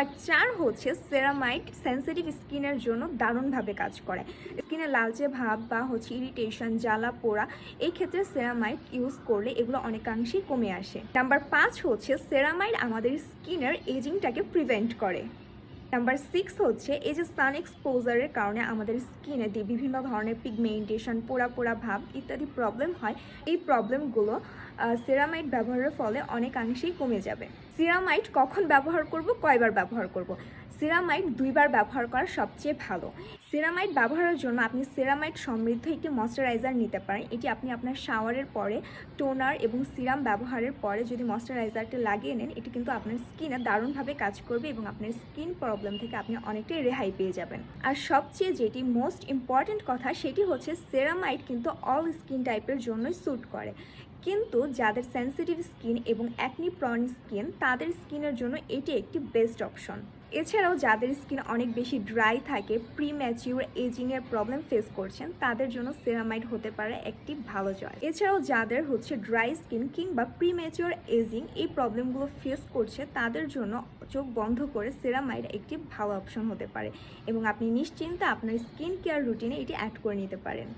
আর চার হচ্ছে ceramide sensitive স্কিনের জন্য দারুণভাবে কাজ করে। স্কিনে লালচে ভাব বা হচ্ছে ইরিটেশন, জ্বালা, পোড়া, এই ক্ষেত্রে সেরামাইট ইউজ করলে এগুলো অনেকাংশেই কমে আসে। নাম্বার পাঁচ হচ্ছে সেরামাইট আমাদের স্কিনের এজিংটাকে প্রিভেন্ট করে। নাম্বার সিক্স হচ্ছে, এই যে সান এক্সপোজারের কারণে আমাদের স্কিনে দিয়ে বিভিন্ন ধরনের পিগমেন্টেশন পোড়া পোড়া ভাব ইত্যাদি প্রবলেম হয়। এই প্রবলেমগুলো সেরামাইট ব্যবহারের ফলে অনেকাংশেই কমে যাবে। সিরামাইট কখন ব্যবহার করব? কয়বার ব্যবহার করব? সিরামাইট দুইবার ব্যবহার করা সবচেয়ে ভালো। সিরামাইট ব্যবহারের জন্য আপনি সিরামাইট সমৃদ্ধ একটি ময়শ্চারাইজার নিতে পারেন। এটি আপনি আপনার শাওয়ারের পরে টোনার এবং সিরাম ব্যবহারের পরে যদি ময়শ্চারাইজারটা লাগিয়ে নেন, এটি কিন্তু আপনার স্কিনে দারুণভাবে কাজ করবে এবং আপনার স্কিন প্রবলেম থেকে আপনি অনেকটাই রেহাই পেয়ে যাবেন। আর সবচেয়ে যেটি মোস্ট ইম্পর্ট্যান্ট কথা, সেটি হচ্ছে সেরামাইট কিন্তু অল স্কিন টাইপের জন্যই স্যুট করে। কিন্তু যাদের সেন্সিটিভ স্কিন এবং অ্যাকনি প্রন স্কিন তাদের স্কিনের জন্য এটি একটি বেস্ট অপশন এছাড়াও যাদের স্কিন অনেক বেশি ড্রাই থাকে প্রি ম্যাচিউর এজিংয়ের প্রবলেম ফেস করছেন, তাদের জন্য সেরামাইড হতে পারে একটি ভালো চয়েস এছাড়াও যাদের হচ্ছে ড্রাই স্কিন কিংবা প্রি ম্যাচিউর এজিং এই প্রবলেমগুলো ফেস করছে, তাদের জন্য চোখ বন্ধ করে সেরামাইড একটি ভালো অপশন হতে পারে এবং আপনি নিশ্চিন্তে আপনার স্কিন কেয়ার রুটিনে এটি অ্যাড করে নিতে পারেন।